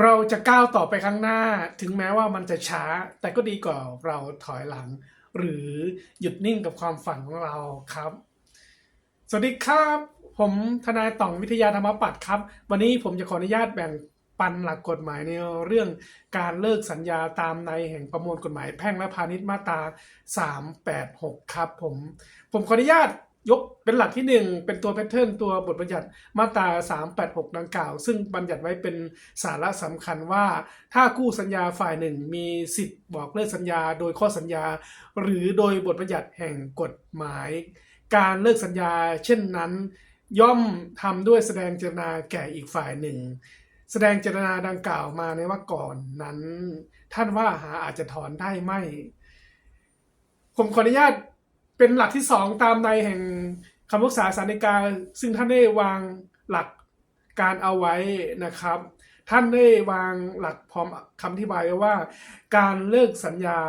เราจะก้าวต่อไปข้างหน้าถึงแม้ว่ามันจะช้า แต่ก็ดีกว่าเราถอยหลัง หรือหยุดนิ่งกับความฝันของเราครับ สวัสดีครับ ผมทนายต่องวิทยาธรรมปัตย์ครับ วันนี้ผมจะขออนุญาตแบ่งปันหลักกฎหมายในเรื่องการเลิกสัญญาตามในแห่งประมวลกฎหมายแพ่งและพาณิชย์มาตรา 386 ครับผม ผมขออนุญาต ยกเป็นหลักที่หนึ่งเป็นตัวแพทเทิร์นตัวบทบัญญัติมาตรา 386 ดังกล่าว ซึ่งบัญญัติไว้เป็นสาระสำคัญว่า ถ้าคู่สัญญาฝ่ายหนึ่งมีสิทธิ์บอกเลิกสัญญา โดยข้อสัญญา หรือโดยบทบัญญัติแห่งกฎหมาย การเลิกสัญญา เช่นนั้น ย่อมทำด้วยแสดงเจตนาแก่อีกฝ่ายหนึ่ง แสดงเจตนาดังกล่าวมาในว่าก่อนนั้น ท่านว่าหาอาจจะถอนได้ไหมผมขออนุญาต เป็นหลักที่สองตามในแห่งคำพิพากษาสารดีกาซึ่งท่านได้วางหลักการเอาไว้นะครับ ท่านได้วางหลักพร้อมคำอธิบายไว้ว่า การเลิกสัญญา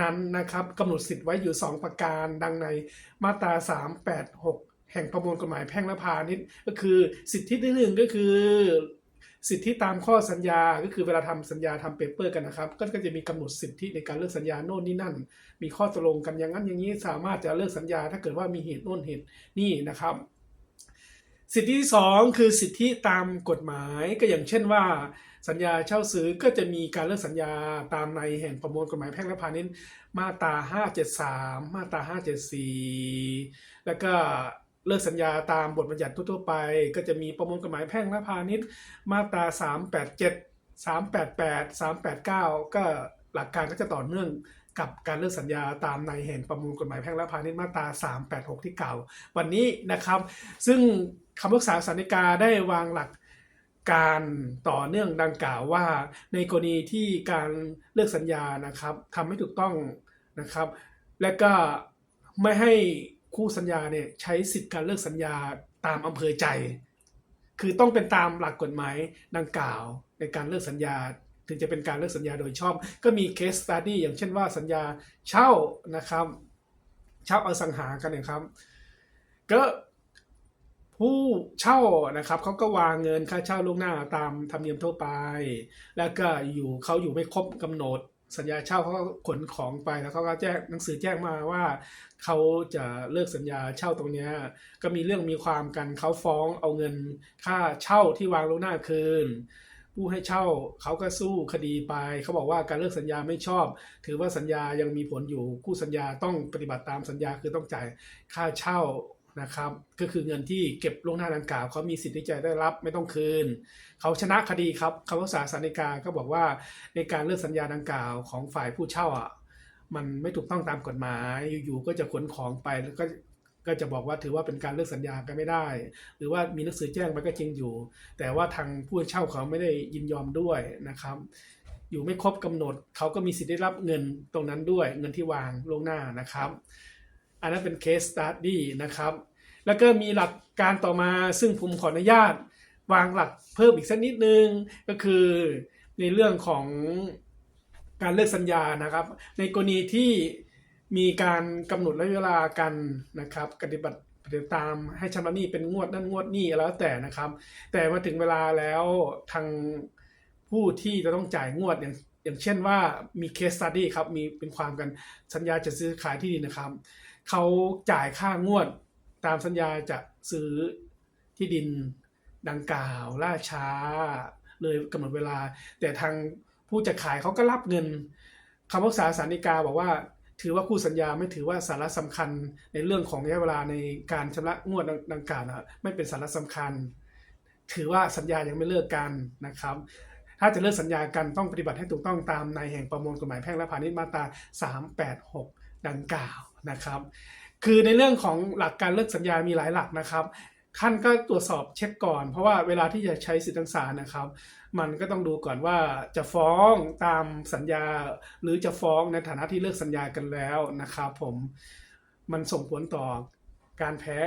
นั้นนะครับกำหนดสิทธิ์ไว้อยู่ 2 ประการดังในมาตรา 386 แห่งประมวลกฎหมายแพ่งและพาณิชย์ก็คือสิทธิที่หนึ่งก็คือ สิทธิตามข้อสัญญาก็คือเวลาทำสัญญาทำเปเปอร์กันนะครับ ก็จะมีกำหนดสิทธิในการเลิกสัญญาโน่นนี่นั่น มีข้อตกลงกันอย่างนั้นอย่างนี้สามารถจะเลิกสัญญา ถ้าเกิดว่ามีเหตุโน่นเหตุนี่นะครับ สิทธิที่สองคือสิทธิตามกฎหมายก็อย่างเช่นว่าสัญญาเช่าซื้อก็จะมีการเลิกสัญญาตามในแห่งประมวลกฎหมายแพ่งและพาณิชย์มาตรา573 มาตรา574 แล้วก็ เลิกสัญญาตามบทบัญญัติทั่วไป ก็จะมีประมวลกฎหมายแพ่งและพาณิชย์มาตรา 387 388 389 ก็หลักการก็จะต่อเนื่องกับการเลิกสัญญาตามในแห่งประมวลกฎหมายแพ่งและพาณิชย์มาตรา 386 ที่เก่า วันนี้นะครับ ซึ่งคำพิพากษาสันนิกาได้วางหลักการต่อเนื่องดังกล่าวว่า ในกรณีที่การเลิกสัญญานะครับทำไม่ถูกต้องนะครับ และก็ไม่ให้ คู่สัญญาเนี่ยใช้สิทธิการเลิกสัญญาตามอำเภอใจ คือต้องเป็นตามหลักกฎหมายดังกล่าวในการเลิกสัญญา ถึงจะเป็นการเลิกสัญญาโดยชอบ ก็มีเคสตัดดี้อย่างเช่นว่าสัญญาเช่านะครับ เช่าอสังหากันนี่ยครับ ก็ผู้เช่านะครับเขาก็วางเงินค่าเช่าล่วงหน้าตามธรรมเนียมทั่วไป แล้วก็อยู่เขาอยู่ไม่ครบกำหนด สัญญาเช่าเขาก็ขนของไปแล้วเขาก็แจ้งหนังสือแจ้งมาว่าเขาจะเลิกสัญญาเช่าตรงเนี้ยก็มีเรื่องมีความกันเขาฟ้องเอาเงินค่าเช่าที่วางลงหน้าคืน ผู้ให้เช่าเขาก็สู้คดีไปเขาบอกว่าการเลิกสัญญาไม่ชอบ ถือว่าสัญญายังมีผลอยู่คู่สัญญาต้องปฏิบัติตามสัญญาคือต้องจ่ายค่าเช่า นะครับ ก็คือเงินที่เก็บล่วงหน้าดังกล่าวเขามีสิทธิ์ที่จะได้รับไม่ต้องคืน เขาชนะคดีครับคำพิพากษาสารนิกาก็บอกว่าในการเลิกสัญญาดังกล่าวของฝ่ายผู้เช่าอะมันไม่ถูกต้องตามกฎหมายอยู่ๆก็จะขนของไปแล้วก็ก็จะบอกว่าถือว่าเป็นการเลิกสัญญากันไม่ได้ หรือว่ามีหนังสือแจ้งไปก็จริงอยู่ แต่ว่าทางผู้เช่าเขาไม่ได้ยินยอมด้วยนะครับ อยู่ไม่ครบกำหนดเขาก็มีสิทธิ์ได้รับเงินตรงนั้นด้วย เงินที่วางล่วงหน้านะครับ อันนั้นเป็นเคสสตัดดี้นะครับ แล้วก็มีหลักการต่อมาซึ่งผมขออนุญาตวางหลักเพิ่มอีกสักนิดนึง ก็คือในเรื่องของการเลิกสัญญานะครับ ในกรณีที่มีการกำหนดระยะเวลากันนะครับปฏิบัติปฏิตามให้ชำระหนี้เป็นงวดนั่นงวดนี่แล้วแต่นะครับ แต่มาถึงเวลาแล้วทางผู้ที่จะต้องจ่ายงวดอย่างอย่างเช่นว่ามีเคสตัดดี้ครับมีเป็นความกันสัญญาจะซื้อขายที่ดินนะครับ เขาจ่ายค่างวดตามสัญญาจะซื้อที่ดินดังกล่าวล่าช้า เลยกำหนดเวลา แต่ทางผู้จะขายเขาก็รับเงินคำพิพากษาสารนิกาบอกว่า ถือว่าคู่สัญญาไม่ถือว่าสาระสำคัญในเรื่องของระยะเวลาในการชำระงวดดังกล่าวนะไม่เป็นสาระสำคัญ ถือว่าสัญญายังไม่เลิกกันนะครับ ถ้าจะเลิกสัญญากันต้องปฏิบัติให้ถูกต้องตามในแห่งประมวลกฎหมายแพ่งและพาณิชย์มาตรา 386 ดังกล่าวนะครับ คือในเรื่องของหลักการเลิกสัญญามีหลายหลักนะครับ ท่านก็ตรวจสอบเช็คก่อน เพราะว่าเวลาที่จะใช้สิทธิทางศาลนะครับ มันก็ต้องดูก่อนว่าจะฟ้องตามสัญญา หรือจะฟ้องในฐานะที่เลิกสัญญากันแล้วนะครับผมมันส่งผลต่อการแพ้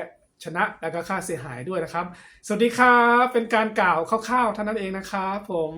ชนะแล้วก็ค่าเสียหายด้วยนะครับ สวัสดีครับ เป็นการกล่าวคร่าวๆเท่านั้นเองนะครับผม